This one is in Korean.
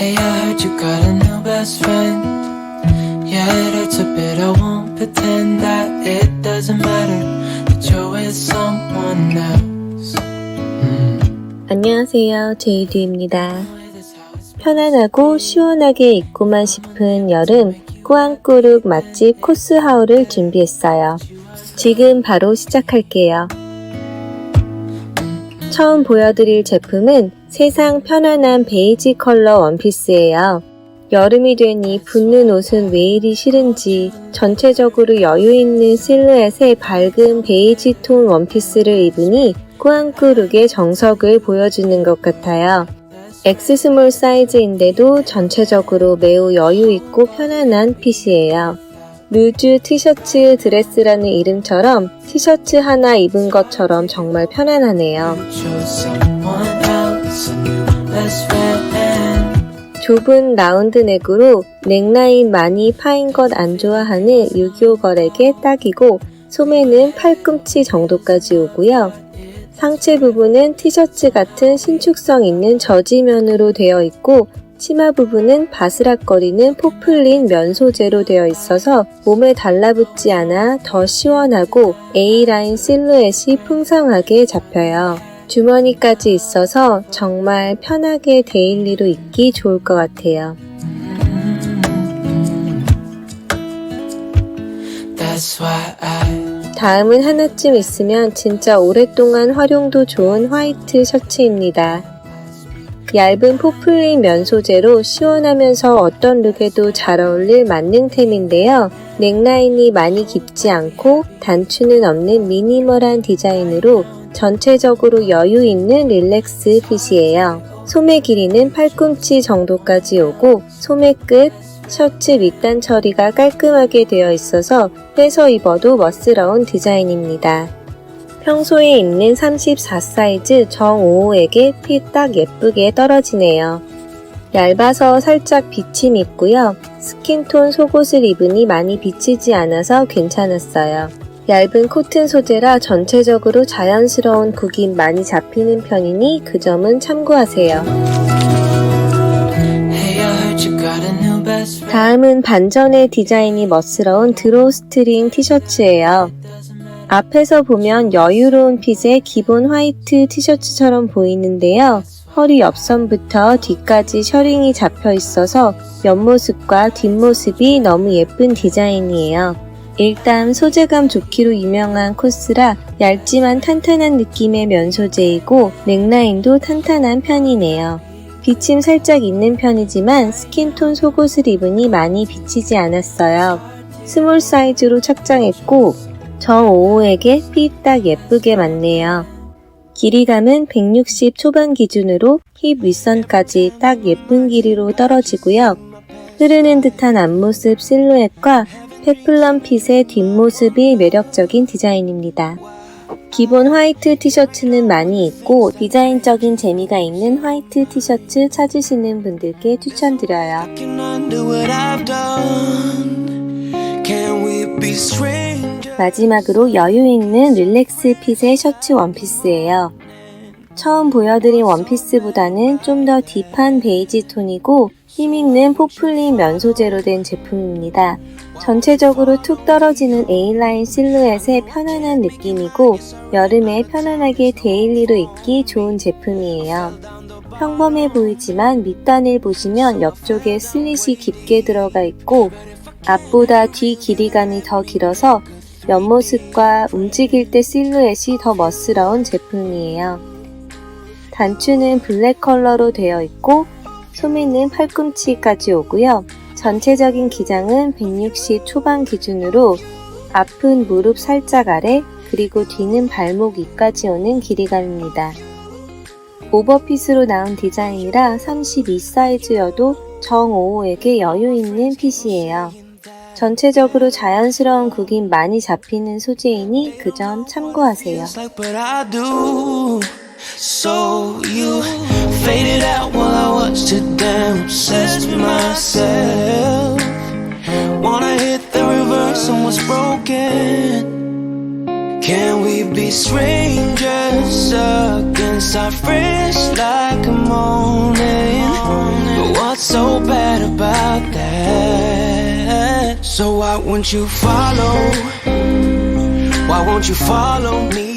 Hey, I heard you got a new best friend. Yeah, it hurts a bit. I won't pretend that it doesn't matter that you're with someone else. 안녕하세요. 제이두입니다. 편안하고 시원하게 입고만 싶은 여름 꾸안꾸룩 맛집 코스하우를 준비했어요. 지금 바로 시작할게요. 처음 보여드릴 제품은 세상 편안한 베이지 컬러 원피스예요. 여름이 되니 붙는 옷은 왜 이리 싫은지 전체적으로 여유 있는 실루엣의 밝은 베이지 톤 원피스를 입으니 꾸안꾸룩의 정석을 보여주는 것 같아요. X 스몰 사이즈인데도 전체적으로 매우 여유 있고 편안한 핏이에요. 루즈 티셔츠 드레스라는 이름처럼 티셔츠 하나 입은 것처럼 정말 편안하네요. 좁은 라운드 넥으로 넥라인 많이 파인 것 안 좋아하는 유교걸에게 딱이고 소매는 팔꿈치 정도까지 오고요. 상체 부분은 티셔츠 같은 신축성 있는 저지면으로 되어 있고 치마 부분은 바스락거리는 포플린 면 소재로 되어 있어서 몸에 달라붙지 않아 더 시원하고 A라인 실루엣이 풍성하게 잡혀요. 주머니까지 있어서 정말 편하게 데일리로 입기 좋을 것 같아요. 다음은 하나쯤 있으면 진짜 오랫동안 활용도 좋은 화이트 셔츠입니다. 얇은 포플린 면 소재로 시원하면서 어떤 룩에도 잘 어울릴 만능템인데요. 넥라인이 많이 깊지 않고 단추는 없는 미니멀한 디자인으로 전체적으로 여유 있는 릴렉스 핏이에요. 소매 길이는 팔꿈치 정도까지 오고 소매 끝, 셔츠 밑단 처리가 깔끔하게 되어 있어서 빼서 입어도 멋스러운 디자인입니다. 평소에 입는 34 사이즈 정오호에게 핏 딱 예쁘게 떨어지네요. 얇아서 살짝 비침 있고요. 스킨톤 속옷을 입으니 많이 비치지 않아서 괜찮았어요. 얇은 코튼 소재라 전체적으로 자연스러운 굽이 많이 잡히는 편이니 그 점은 참고하세요. 다음은 반전의 디자인이 멋스러운 드로우 스트링 티셔츠예요. 앞에서 보면 여유로운 핏의 기본 화이트 티셔츠처럼 보이는데요. 허리 옆선부터 뒤까지 셔링이 잡혀 있어서 옆모습과 뒷모습이 너무 예쁜 디자인이에요. 일단 소재감 좋기로 유명한 코스라 얇지만 탄탄한 느낌의 면 소재이고 넥라인도 탄탄한 편이네요. 비침 살짝 있는 편이지만 스킨톤 속옷을 입으니 많이 비치지 않았어요. 스몰 사이즈로 착장했고 정오호에게 핏딱 예쁘게 맞네요. 길이감은 160 초반 기준으로 힙 윗선까지 딱 예쁜 길이로 떨어지고요. 흐르는 듯한 앞모습 실루엣과 페플럼 핏의 뒷모습이 매력적인 디자인입니다. 기본 화이트 티셔츠는 많이 입고 디자인적인 재미가 있는 화이트 티셔츠 찾으시는 분들께 추천드려요. 마지막으로 여유 있는 릴렉스 핏의 셔츠 원피스예요. 처음 보여드린 원피스보다는 좀 더 딥한 베이지 톤이고 힘있는 포플린 면 소재로 된 제품입니다. 전체적으로 툭 떨어지는 A라인 실루엣의 편안한 느낌이고 여름에 편안하게 데일리로 입기 좋은 제품이에요. 평범해 보이지만 밑단을 보시면 옆쪽에 슬릿이 깊게 들어가 있고 앞보다 뒤 길이감이 더 길어서 옆모습과 움직일 때 실루엣이 더 멋스러운 제품이에요. 단추는 블랙 컬러로 되어 있고 소매는 팔꿈치까지 오고요. 전체적인 기장은 160 초반 기준으로 앞은 무릎 살짝 아래 그리고 뒤는 발목 위까지 오는 길이감입니다. 오버핏으로 나온 디자인이라 32 사이즈여도 정오호에게 여유 있는 핏이에요. 전체적으로 자연스러운 굽이 많이 잡히는 소재이니 그 점 참고하세요. So you faded out while I watched you damn obsessed with myself. Wanna hit the reverse on what's broken. Can we be strangers stuck inside fresh like a morning? But what's so bad about that. So why won't you follow? Why won't you follow me?